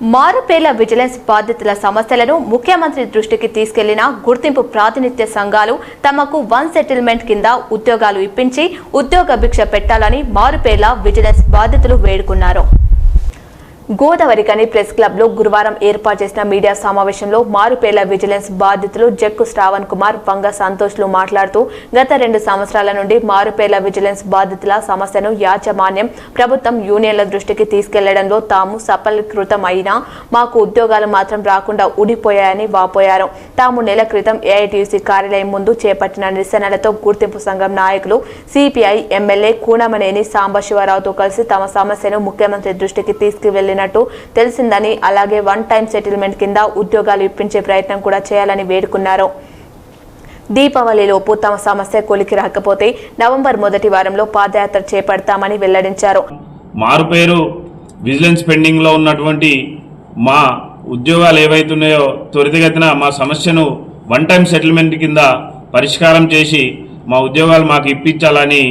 మారుపేర్ల vigilance బాధితుల సమస్యలను ముఖ్యమంత్రి దృష్టికి తీసుకెళ్ళిన గుర్తింపు ప్రాతినిధ్య సంఘాలు తమకు వన్ సెటిల్మెంట్ కింద ఉద్యోగాలు ఇప్పించి ఉద్యోగ భిక్ష పెట్టాలని మారుపేర్ల విజిలెన్స్ బాధితులు వేడుకున్నారు. గోదావరికని ప్రెస్ క్లబ్లో గురువారం ఏర్పాటు చేసిన మీడియా సమావేశంలో మారుపేర్ల విజిలెన్స్ బాధితులు జక్కు శ్రావణ్ కుమార్ వంగ సంతోష్లు మాట్లాడుతూ గత రెండు సంవత్సరాల నుండి మారుపేర్ల విజిలెన్స్ బాధితుల సమస్యను యాజమాన్యం ప్రభుత్వం యూనియన్ల దృష్టికి తీసుకెళ్ళడంలో తాము సఫలీకృతం అయినా మాకు ఉద్యోగాలు మాత్రం రాకుండా ఊడిపోయాయని వాపోయారు. తాము నెల క్రితం ఏఐటీసీ కార్యాలయం ముందు చేపట్టిన నిరసనలతో గుర్తింపు సంఘం నాయకులు సిపిఐ ఎమ్మెల్యే కూనమనేని సాంబశివరావుతో కలిసి తమ సమస్యను ముఖ్యమంత్రి దృష్టికి తీసుకువెళ్ళినట్టు తెలిసిందని అలాగే వన్ టైం సెటిల్మెంట్ కింద ఉద్యోగాలు ఇప్పించే ప్రయత్నం కూడా చేయాలని వేడుకున్నారు. దీపావళిలోపు తమ సమస్య కొలికి రాకపోతే నవంబర్ మొదటి వారంలో పాదయాత్ర చేపడతామని వెల్లడించారు. మారుపేరు విజిలెన్స్ పెండింగ్లో ఉన్నటువంటి మా ఉద్యోగాలు ఏవైతున్నాయో త్వరితగతిన మా సమస్యను వన్ టైం సెటిల్మెంట్ కింద పరిష్కారం చేసి మా ఉద్యోగాలు మాకు ఇప్పించాలని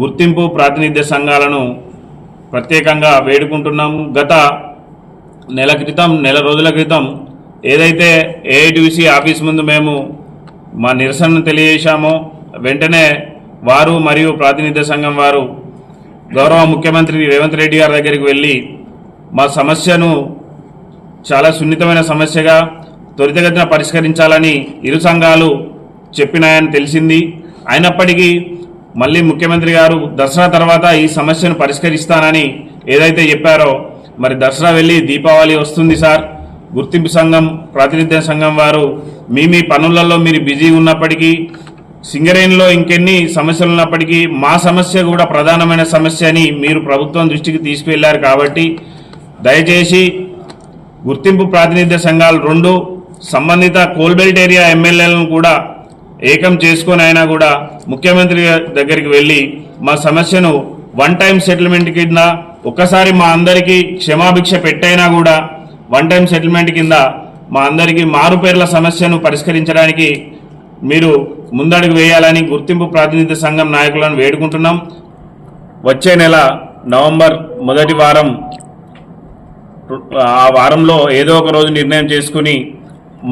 గుర్తింపు ప్రాతినిధ్య సంఘాలను ప్రత్యేకంగా వేడుకుంటున్నాము. గత నెల క్రితం నెల రోజుల క్రితం ఏదైతే ఏఐటీసీ ఆఫీస్ ముందు మేము మా నిరసనను తెలియజేశామో వెంటనే వారు మరియు ప్రాతినిధ్య సంఘం వారు గౌరవ ముఖ్యమంత్రి రేవంత్ రెడ్డి గారి దగ్గరికి వెళ్ళి మా సమస్యను చాలా సున్నితమైన సమస్యగా త్వరితగతిన పరిష్కరించాలని ఇరు సంఘాలు చెప్పినాయని తెలిసింది. అయినప్పటికీ మళ్ళీ ముఖ్యమంత్రి గారు దసరా తర్వాత ఈ సమస్యను పరిష్కరిస్తానని ఏదైతే చెప్పారో మరి దసరా వెళ్ళి దీపావళి వస్తుంది సార్. గుర్తింపు సంఘం ప్రాతినిధ్య సంఘం వారు మీ మీ పనులలో మీరు బిజీ ఉన్నప్పటికీ సింగరేణిలో ఇంకెన్ని సమస్యలు ఉన్నప్పటికీ మా సమస్య కూడా ప్రధానమైన సమస్య అని మీరు ప్రభుత్వం దృష్టికి తీసుకువెళ్ళారు కాబట్టి దయచేసి గుర్తింపు ప్రాతినిధ్య సంఘాలు రెండు సంబంధిత కోల్బెల్ట్ ఏరియా ఎమ్మెల్యేలను కూడా ఏకం చేసుకొని అయినా కూడా ముఖ్యమంత్రి దగ్గరికి వెళ్ళి మా సమస్యను వన్ టైం సెటిల్మెంట్ కింద ఒక్కసారి మా అందరికీ క్షమాభిక్ష పెట్టైనా కూడా వన్ టైం సెటిల్మెంట్ కింద మా అందరికీ మారుపేర్ల సమస్యను పరిష్కరించడానికి మీరు ముందడుగు వేయాలని గుర్తింపు ప్రాతినిధ్య సంఘం నాయకులను వేడుకుంటున్నాం. వచ్చే నెల నవంబర్ మొదటి వారం ఆ వారంలో ఏదో ఒక రోజు నిర్ణయం చేసుకుని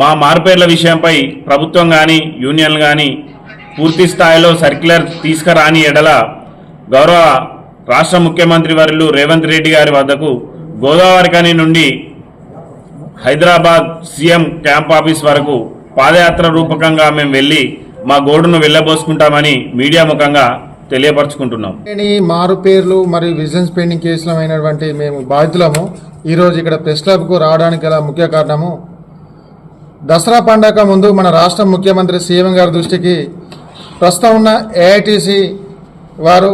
మా మార్పేర్ల విషయంపై ప్రభుత్వం కానీ యూనియన్లు కానీ పూర్తి స్థాయిలో సర్క్యులర్ తీసుకురాని ఎడల గౌరవ రాష్ట్ర ముఖ్యమంత్రి వర్యులు రేవంత్ రెడ్డి గారి వద్దకు గోదావరికని నుండి హైదరాబాద్ సీఎం క్యాంప్ ఆఫీస్ వరకు పాదయాత్ర రూపకంగా మేము వెళ్ళి మా గోడును వెళ్ళబోసుకుంటామని మీడియా ముఖంగా తెలియపరచుకుంటున్నాం. లేని మారు పేర్లు మరియు విజిలెన్స్ పెండింగ్ కేసులో అయినటువంటి మేము బాధితులము. ఈరోజు ఇక్కడ ప్రెస్ క్లబ్కు రావడానికి గల ముఖ్య కారణము దసరా పండగ ముందు మన రాష్ట్ర ముఖ్యమంత్రి సీఎం గారి దృష్టికి ప్రస్తుతం ఉన్న ఏఐటీసీ వారు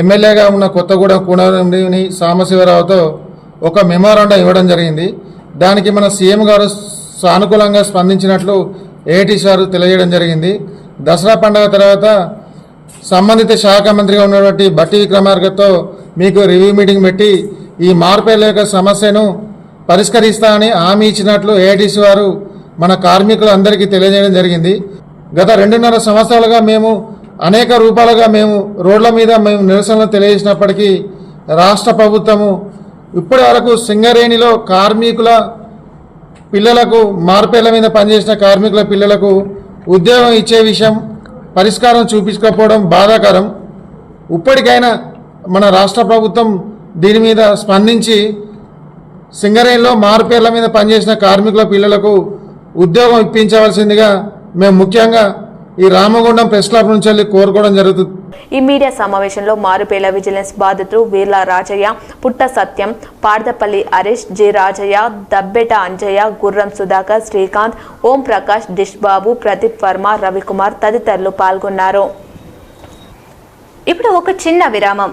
ఎమ్మెల్యేగా ఉన్న కొత్తగూడెం కూడని సాంబశివరావుతో ఒక మెమోరాండం ఇవ్వడం జరిగింది. దానికి మన సీఎం గారు సానుకూలంగా స్పందించినట్లు ఏఐటీసీ వారు తెలియజేయడం జరిగింది. దసరా పండగ తర్వాత సంబంధిత శాఖ మంత్రిగా ఉన్నటువంటి బట్టి విక్రమార్కతో మీకు రివ్యూ మీటింగ్ పెట్టి ఈ మార్పేర్ల యొక్క సమస్యను పరిష్కరిస్తానని హామీ ఇచ్చినట్లు ఏఐటీసీ వారు మన కార్మికులందరికీ తెలియజేయడం జరిగింది. గత రెండున్నర సంవత్సరాలుగా మేము అనేక రూపాలుగా మేము రోడ్ల మీద మేము నిరసనలు తెలియజేసినప్పటికీ రాష్ట్ర ప్రభుత్వము ఇప్పటి వరకు సింగరేణిలో కార్మికుల పిల్లలకు మార్పేర్ల మీద పనిచేసిన కార్మికుల పిల్లలకు ఉద్యోగం ఇచ్చే విషయం పరిష్కారం చూపించకపోవడం బాధాకరం. ఇప్పటికైనా మన రాష్ట్ర ప్రభుత్వం దీని మీద స్పందించి సింగరేణిలో మార్పేర్ల మీద పనిచేసిన కార్మికుల పిల్లలకు ఉద్యోగం ఇప్పించవలసిందిగా మేము ముఖ్యంగా ఈ రామగుండం ప్రెస్ క్లబ్ నుంచి వెళ్ళి కోరుకోవడం జరుగుతుంది. ఈ మీడియా సమావేశంలో మారుపేల విజిలెన్స్ బాధితులు వీర్ల రాజయ్య పుట్ట సత్యం పార్దపల్లి హరీష్ జి రాజయ్య దబ్బెట అంజయ్య గుర్రం సుధాకర్ శ్రీకాంత్ ఓం ప్రకాష్ డిష్ బాబు ప్రదీప్ వర్మ రవికుమార్ తదితరులు పాల్గొన్నారు. ఇప్పుడు ఒక చిన్న విరామం.